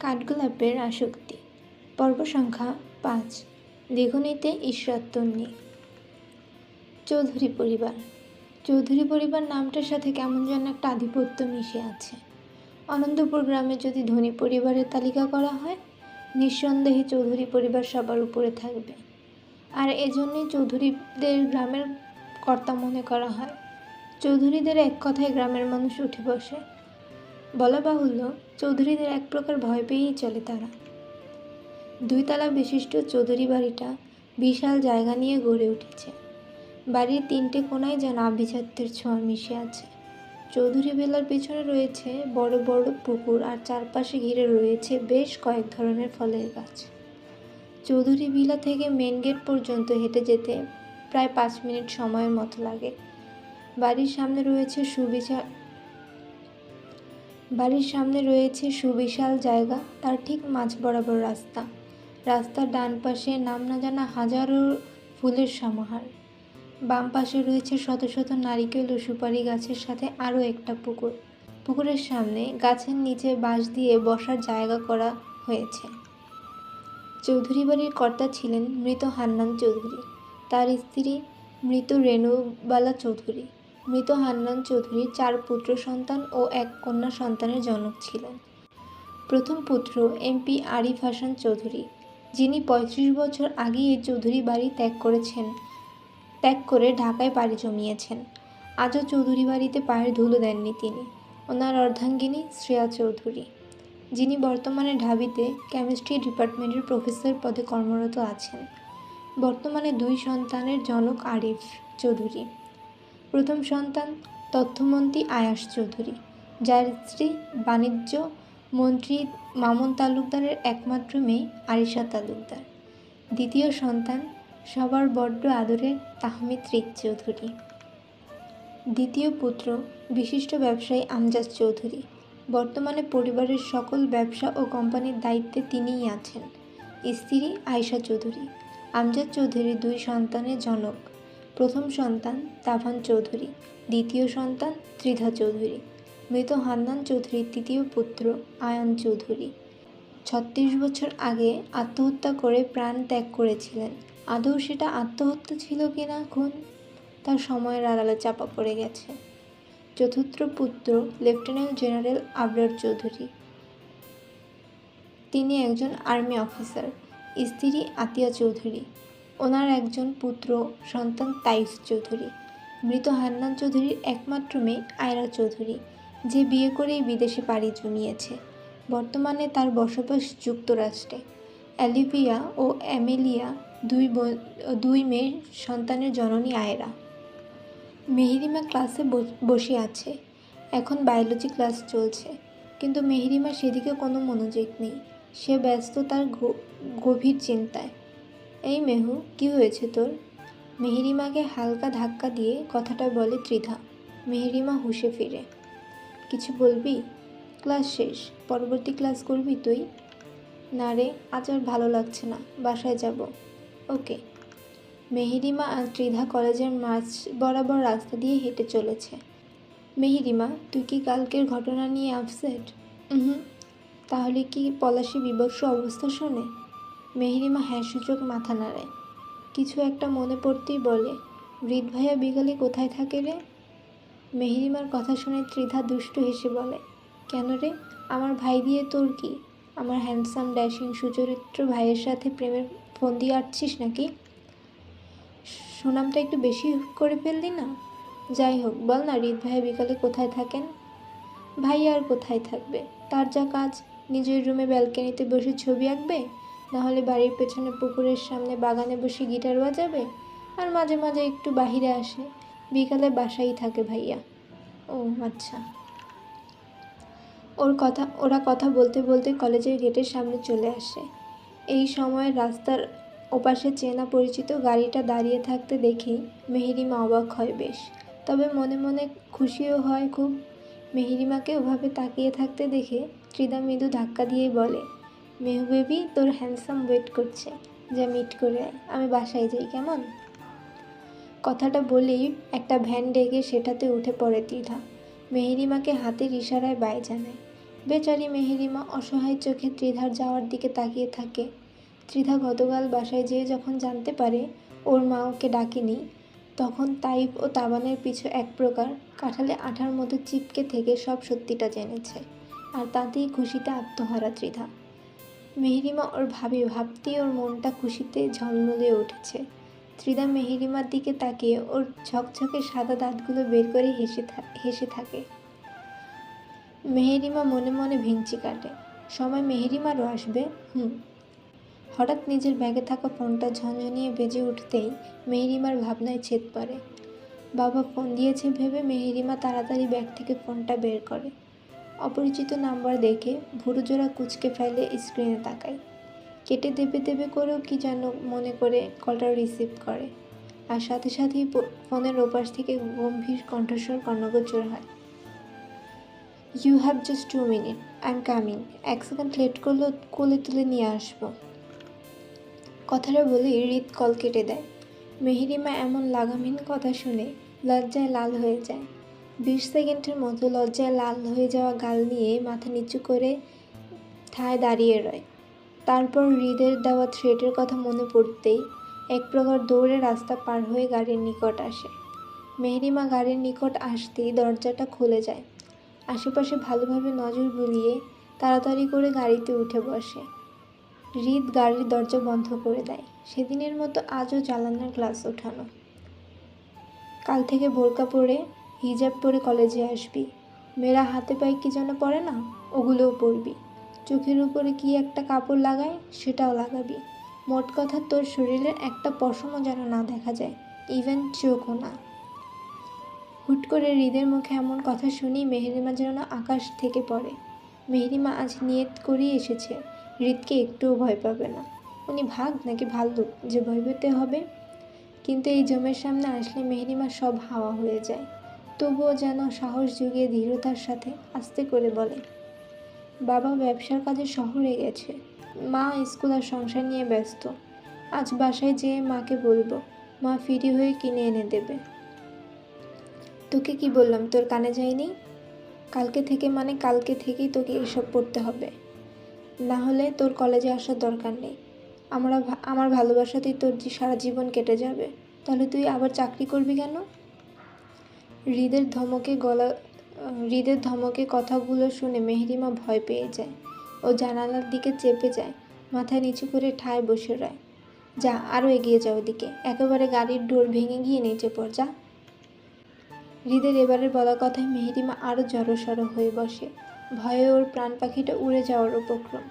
কাঠগোলাপের আসক্তি। পর্ব সংখ্যা পাঁচ। লেখনীতে ঈশ্বরতন্নি চৌধুরী পরিবার। চৌধুরী পরিবার নামটার সাথে কেমন যেন একটা আধিপত্য মিশে আছে। অনন্তপুর গ্রামে যদি ধনী পরিবারের তালিকা করা হয়, নিঃসন্দেহে চৌধুরী পরিবার সবার উপরে থাকবে। আর এজন্যই চৌধুরীদের গ্রামের কর্তা মনে করা হয়। চৌধুরীদের এক কথায় গ্রামের মানুষ উঠে বসে। বলা বাহুল্য, চৌধুরীদের এক প্রকার ভয় পেয়েই চলে তারা। দুইতলা বিশিষ্ট চৌধুরী বাড়িটা বিশাল জায়গা নিয়ে গড়ে উঠেছে। বাড়ির তিনটে কোনায় যেন আভিজাত্যের ছোঁয়া মিশে আছে। চৌধুরী বেলার পেছনে রয়েছে বড় বড় পুকুর আর চারপাশে ঘিরে রয়েছে বেশ কয়েক ধরনের ফলের গাছ। চৌধুরী বিলা থেকে মেন গেট পর্যন্ত হেঁটে যেতে প্রায় পাঁচ মিনিট সময়ের মতো লাগে। বাড়ির সামনে রয়েছে সুবিশাল বাড়ির সামনে রয়েছে সুবিশাল জায়গা, তার ঠিক মাঝ বরাবর রাস্তা। রাস্তার ডান পাশে নাম না জানা হাজারো ফুলের সমাহার। বাম পাশে রয়েছে শত শত নারিকেল ও সুপারি গাছের সাথে আরও একটা পুকুর। পুকুরের সামনে গাছের নিচে বাঁশ দিয়ে বসার জায়গা করা হয়েছে। চৌধুরী বাড়ির কর্তা ছিলেন মৃত হান্নান চৌধুরী। তার স্ত্রী মৃত রেণুবালা চৌধুরী। মৃত হান্নান চৌধুরী চার পুত্র সন্তান ও এক কন্যা সন্তানের জনক ছিলেন। প্রথম পুত্র এমপি আরিফ হাসান চৌধুরী, যিনি পঁয়ত্রিশ বছর আগেই এই চৌধুরী বাড়ি ত্যাগ করেছেন, ত্যাগ করে ঢাকায় পাড়ি জমিয়েছেন। আজও চৌধুরী বাড়িতে পায়ের ধুলো দেননি তিনি। ওনার অর্ধাঙ্গিনী শ্রেয়া চৌধুরী, যিনি বর্তমানে ঢাবিতে কেমিস্ট্রি ডিপার্টমেন্টের প্রফেসর পদে কর্মরত আছেন। বর্তমানে দুই সন্তানের জনক আরিফ চৌধুরী। প্রথম সন্তান তথ্যমন্ত্রী আয়াস চৌধুরী, যার স্ত্রী বাণিজ্য মন্ত্রী মামুন তালুকদারের একমাত্র মেয়ে আরিশা তালুকদার। দ্বিতীয় সন্তান সবার বড্ড আদরের তাহমিদ রিক চৌধুরী। দ্বিতীয় পুত্র বিশিষ্ট ব্যবসায়ী আমজাদ চৌধুরী। বর্তমানে পরিবারের সকল ব্যবসা ও কোম্পানির দায়িত্বে তিনিই আছেন। স্ত্রী আয়শা চৌধুরী। আমজাদ চৌধুরী দুই সন্তানের জনক। প্রথম সন্তান তাভান চৌধুরী, দ্বিতীয় সন্তান ত্রিধা চৌধুরী, মৃত হান্নান চৌধুরীর তৃতীয় পুত্র আয়ান চৌধুরী। ছত্রিশ বছর আগে আত্মহত্যা করে প্রাণ ত্যাগ করেছিলেন। আদৌ সেটা আত্মহত্যা ছিল কিনা খুন? তার সময়ের আড়ালে চাপা পড়ে গেছে। চতুর্থ পুত্র লেফটেন্যান্ট জেনারেল আবরার চৌধুরী। তিনি একজন আর্মি অফিসার, স্ত্রী আতিয়া চৌধুরী। ওনার একজন পুত্র, সন্তান তাইস চৌধুরী। মৃত হান্নান চৌধুরীর একমাত্র মেয়ে আয়রা চৌধুরী, যে বিয়ে করেই বিদেশে পাড়ি জমিয়েছে। বর্তমানে তার বসবাস যুক্তরাষ্ট্রে। অ্যালিভিয়া ও অ্যামেলিয়া দুই দুই মেয়ের সন্তানের জননী আয়রা। মেহেরিমা ক্লাসে বসে আছে। এখন বায়োলজি ক্লাস চলছে। কিন্তু মেহেরিমা সেদিকে কোনো মনোযোগ নেই। সে ব্যস্ত তার গভীর চিন্তায়। এই মেহু, কি হয়েছে তোর? মেহেরিমাকে হালকা ধাক্কা দিয়ে কথাটা বলে ত্রিধা। মেহেরিমা হুঁশে ফিরে। কিছু বলবি? ক্লাস শেষ। পরবর্তী ক্লাস করবি তুই? না রে, আজ আর ভালো লাগছে না। বাসায় যাব। ওকে। মেহেরিমা আর ত্রিধা কলেজের মাঝ বরাবর রাস্তা দিয়ে হেঁটে চলেছে। মেহেরিমা, তুই কি কালকের ঘটনা নিয়ে আপসেট হুম তাহলে কি পলাশি বিভৎস অবস্থা শোনে? মেহেরিমা হ্যাঁ সূচক মাথা নাড়ায়। কিছু একটা মনে পড়তেই বলে বৃদ্ধ ভাইয়া বিকালে কোথায় থাকে রে? মেহরিমার কথা শুনে ত্রিধা দুষ্টু হেসে বলে, কেন রে? আমার ভাই দিয়ে তোর কি? আমার হ্যান্ডসাম ড্যাশিং সুচরিত্র ভাইয়ের সাথে প্রেমের ফোন দিয়ে আটছিস নাকি? সুনামটা একটু বেশি করে ফেললি না? যাই হোক, বল না রিত ভাইয়া বিকালে কোথায় থাকেন? ভাই আর কোথায় থাকবে? তার যা কাজ, নিজের রুমে ব্যালকনিতে বসে ছবি আঁকবে? নাহলে বাড়ির পেছনে পুকুরের সামনে বাগানে বসে গিটার বাজাবে? আর মাঝে মাঝে একটু বাহিরে আসে। বিকালে বাসাই থাকে ভাইয়া। ও আচ্ছা। ওর কথা, ওরা কথা বলতে বলতে কলেজের গেটের সামনে চলে আসে। এই সময় রাস্তার ওপাশে চেনা পরিচিত গাড়িটা দাঁড়িয়ে থাকতে দেখেই মেহেরিমা অবাক হয় বেশ। তবে মনে মনে খুশিও হয় খুব। মেহেরিমাকে ওভাবে তাকিয়ে থাকতে দেখে ত্রিদা মৃদু ধাক্কা দিয়েই বলে মেহু বেবি, তোর হ্যান্ডসাম ওয়েট করছে। যা মিট করে আমি বাসায় যাই, কেমন? কথাটা বলেই একটা ভ্যান ডেকে সেটাতে উঠে পড়ে ত্রিধা মেহেরিমাকে হাতের ইশারায় বাই জানায়। বেচারি মেহেরিমা অসহায় চোখে ত্রিধার যাওয়ার দিকে তাকিয়ে থাকে। ত্রিধা গতকাল বাসায় যেয়ে যখন জানতে পারে ওর মা ওকে ডাকেনি, তখন তাইব ও তাবানের পিছু এক প্রকার কাঁঠালে আঠার মতো চিপকে থেকে সব সত্যিটা জেনেছে। আর তাতেই খুশিতে আত্মহারা ত্রিধা। মেহেরিমা ওর ভাবি ভাবতেই ওর মনটা খুশিতে ঝলমলে উঠেছে। ত্রিদা মেহেরিমার দিকে তাকিয়ে ওর ঝকঝকে সাদা দাঁতগুলো বের করে হেসে হেসে থাকে। মেহেরিমা মনে মনে ভিঞ্চি কাটে। সময় মেহেরিমারও আসবে, হুম। হঠাৎ নিজের ব্যাগে থাকা ফোনটা ঝনঝনিয়ে বেজে উঠতেই মেহেরিমার ভাবনায় ছেদ পড়ে। বাবা ফোন দিয়েছে ভেবে মেহেরিমা তাড়াতাড়ি ব্যাগ থেকে ফোনটা বের করে। অপরিচিত নাম্বার দেখে ভুরুজোড়া কুচকে ফেলে স্ক্রিনে তাকায়। কেটে দেবে দেবে করেও কি যেন মনে করে কলটা রিসিভ করে। আর সাথে সাথেই ফোনের ওপাশ থেকে গম্ভীর কণ্ঠস্বর কর্ণগোচর হয়। You have just two minute I am coming এক সেকেন্ড লেট করলেও কোলে তুলে নিয়ে আসব। কথাটা বলে হৃদ কল কেটে দেয়। মেহেরিমা এমন লাগামহীন কথা শুনে লজ্জায় লাল হয়ে যায়। বিশ সেকেন্ডের মতো লজ্জায় লাল হয়ে যাওয়া গাল নিয়ে মাথা নিচু করে ঠায় দাঁড়িয়ে রয়। তারপর হৃদের দেওয়া থ্রেটের কথা মনে পড়তেই এক প্রকার দৌড়ে রাস্তা পার হয়ে গাড়ির নিকট আসে। মেহেরিমা গাড়ির নিকট আসতেই দরজাটা খুলে যায়। আশেপাশে ভালোভাবে নজর বুলিয়ে তাড়াতাড়ি করে গাড়িতে উঠে বসে। হৃদ গাড়ির দরজা বন্ধ করে দেয়। সেদিনের মতো আজও জ্বালানার গ্লাস ওঠানো। কাল থেকে বোরকা পরে হিজাব পরে কলেজে আসবি। মেয়েরা হাতে পায়ে কি যেন পরে না? ওগুলোও পরবি। চোখের উপরে কি একটা কাপড় লাগায় সেটাও লাগাবি। মোট কথা তোর শরীরের একটা পশমও যেন না দেখা যায় ইভেন চোখও না। হুট করে হৃদের মুখে এমন কথা শুনি মেহেরিমা যেন আকাশ থেকে পড়ে। মেহেরিমা আজ নিয়ত করেই এসেছে, হৃদকে একটুও ভয় পাবে না। উনি ভাগ নাকি ভাল্লুক, যে ভয় পেতে হবে? কিন্তু এই জমের সামনে আসলে মেহেরিমা সব হাওয়া হয়ে যায়। তবুও যেন সাহস জুগিয়ে দৃঢ়তার সাথে আস্তে করে বলে, বাবা ব্যবসার কাজে শহরে গেছে। মা স্কুল আর সংসার নিয়ে ব্যস্ত। আজ বাসায় যেয়ে মাকে বলব, মা ফিরি হয়ে কিনে এনে দেবে। তোকে কি বললাম, তোর কানে যায়নি? কালকে থেকে মানে কালকে থেকেই তোকে এসব পড়তে হবে। না হলে তোর কলেজে আসার দরকার নেই। আমরা আমার ভালোবাসাতেই তোর যে সারা জীবন কেটে যাবে। তাহলে তুই আবার চাকরি করবি কেন? হৃদের ধমকে গলা, হৃদের ধমকে কথাগুলো শুনে মেহেরিমা ভয় পেয়ে যায় ও জানালার দিকে চেপে যায় মাথা নিচু করে ঠায় বসে রয়। যা আরও এগিয়ে যাও ওদিকে, একেবারে গাড়ির ডোর ভেঙে গিয়ে নিচে পড়, যা। হৃদের এবারের বলা কথায় মেহেরিমা আরও জড়সড় হয়ে বসে, ভয়ে ওর প্রাণ পাখিটা উড়ে যাওয়ার উপক্রম।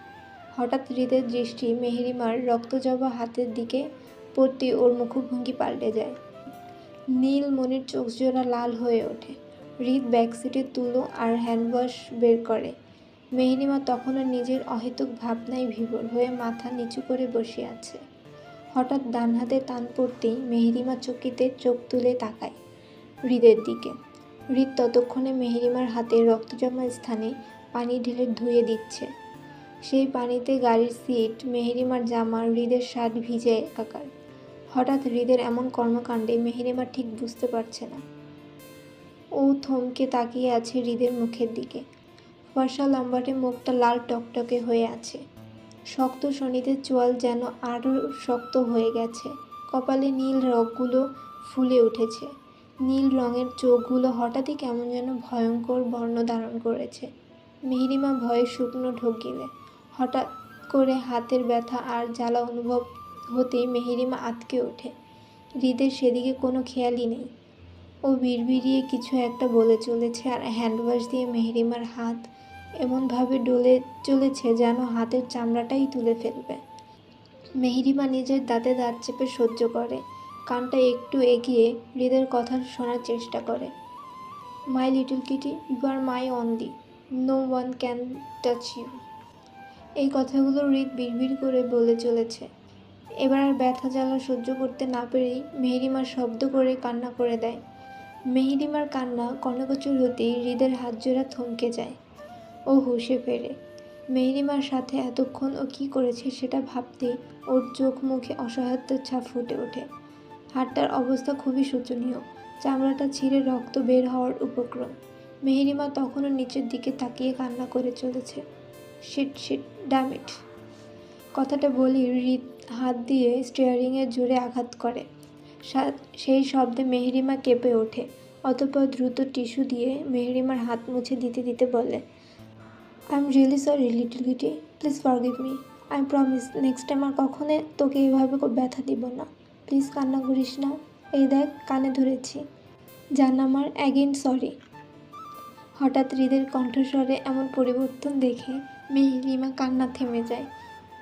হঠাৎ হৃদের দৃষ্টি মেহেরিমার রক্তজবা হাতের দিকে পড়তে ওর মুখভঙ্গি পাল্টে যায়। নীল মনির চোখ জোড়া লাল হয়ে ওঠে। হৃদ ব্যাক সিটে তুলো আর হ্যান্ডওয়াশ বের করে। মেহেরিমা তখনও নিজের অহেতুক ভাবনায় বিভোর হয়ে মাথা নিচু করে বসে আছে। হঠাৎ ডান হাতে টান পড়তেই মেহেরিমা চকিতে চোখ তুলে তাকায় হৃদের দিকে। হৃদ ততক্ষণে মেহেরিমার হাতে রক্ত জমা স্থানে পানি ঢেলে ধুয়ে দিচ্ছে। সেই পানিতে গাড়ির সিট মেহেরিমার জামা, হৃদের শার্ট ভিজে একাকার হঠাৎ হৃদের এমন কর্মকাণ্ডে মেহেরিমা ঠিক বুঝতে পারছে না। ও থমকে তাকিয়ে আছে হৃদের মুখের দিকে। ফর্সা লম্বাটে মুখটা লাল টকটকে হয়ে আছে। শক্ত শনিতে চোয়াল যেন আরও শক্ত হয়ে গেছে। কপালে নীল রগগুলো ফুলে উঠেছে। নীল রঙের চোখগুলো হঠাৎই কেমন যেন ভয়ঙ্কর বর্ণ ধারণ করেছে। মেহেরিমা ভয়ে শুকনো ঢোক গেলে। হঠাৎ করে হাতের ব্যথা আর জ্বালা অনুভব হতেই মেহেরিমা আটকে ওঠে। হৃদের সেদিকে কোনো খেয়ালই নেই। ও বিড়বিড়িয়ে কিছু একটা বলে চলেছে আর হ্যান্ডওয়াশ দিয়ে মেহেরিমার হাত এমনভাবে ডলে চলেছে যেন হাতের চামড়াটাই তুলে ফেলবে। মেহেরিমা নিজের দাঁতে দাঁত চেপে সহ্য করে। কানটা একটু এগিয়ে হৃদের কথা শোনার চেষ্টা করে। My little kitty, you are my only. No one can touch you. এই কথাগুলো হৃদ বিড়বিড় করে বলে চলেছে। এবার আর ব্যথা জ্বালা সহ্য করতে না পেরেই মেহেরিমা শব্দ করে কান্না করে দেয়। মেহেরিমার কান্না কনকচুর হতেই হৃদের হাত জোড়া থমকে যায়। ও হুঁশে ফেরে। মেহেরিমার সাথে এতক্ষণ ও কী করেছে সেটা ভাবতেই ওর চোখ মুখে অসহায়ত্বের ছাপ ফুটে ওঠে। হাতটার অবস্থা খুবই শোচনীয়। চামড়াটা ছিঁড়ে রক্ত বের হওয়ার উপক্রম। মেহেরিমা তখনও নিচের দিকে তাকিয়ে কান্না করে চলেছে। শিট শিট ড্যামিট কথাটা বলি হৃদ হাত দিয়ে স্টিয়ারিংয়ে জোরে আঘাত করে। সেই শব্দে মেহেরিমা কেঁপে ওঠে, অতঃপর দ্রুত টিস্যু দিয়ে মেহেরিমার হাত মুছে দিতে দিতে বলে I am really sorry little kitty please forgive me I promise next time আর কখনো তোকে এভাবে ব্যথা দিব না প্লিজ কান্না করিস না, এই দেখ, কানে ধরেছি, জান আমার অ্যাগেন সরি হঠাৎ হৃদের কণ্ঠস্বরে এমন পরিবর্তন দেখে মেহরিমা কান্না থেমে যায়।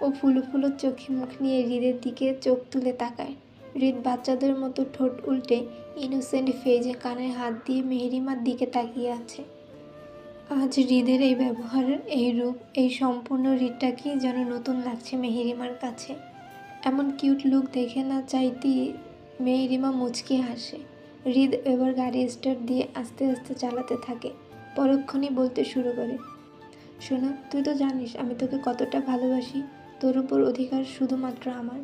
ও ফুলো ফুলো চোখে মুখ নিয়ে হৃদের দিকে চোখ তুলে তাকায়। হৃদ বাচ্চাদের মতো ঠোঁট উল্টে ইনোসেন্ট ফেজে কানে হাত দিয়ে মেহরিমার দিকে তাকিয়ে আছে। আজ হৃদের এই ব্যবহারের এই রূপ, এই সম্পূর্ণ হৃদটাকেই যেন নতুন লাগছে মেহেরিমার কাছে। এমন কিউট লুক দেখে না চাইতেই মেহেরিমা মুচকি হাসে। হৃদ এবার গাড়ি স্টার্ট দিয়ে আস্তে আস্তে চালাতে থাকে, পরক্ষণই বলতে শুরু করে, শোনা, তুই তো জানিস আমি তোকে কতটা ভালোবাসি। তোর উপর অধিকার শুধুমাত্র আমার।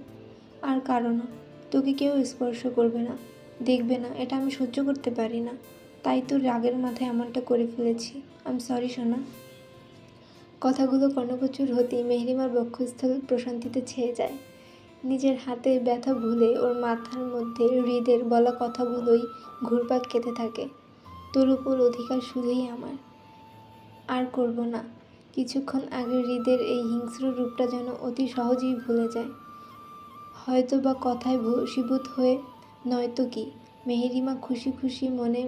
আর কারণও তোকে কেউ স্পর্শ করবে না। দেখবে না, এটা আমি সহ্য করতে পারি না। তাই তো রাগের মাথায় এমনটা করে ফেলেছি। আমি সরি সোনা। কথাগুলো কর্ণগোচর হতেই মেহরিমার বক্ষস্থল প্রশান্তিতে ছেয়ে যায়। নিজের হাতে ব্যথা ভুলে ওর মাথার মধ্যে হৃদের বলা কথাগুলোই ঘুরপাক খেতে থাকে। তোর উপর অধিকার শুধুই আমার। আর করব না। কিছুক্ষণ আগে হৃদের এই হিংস্র রূপটা যেন অতি সহজেই ভুলে যায়। হয়তো বা কথায় ভূষীভূত হয়ে, নয়তো কি? মেহেরিমা খুশি খুশি মনে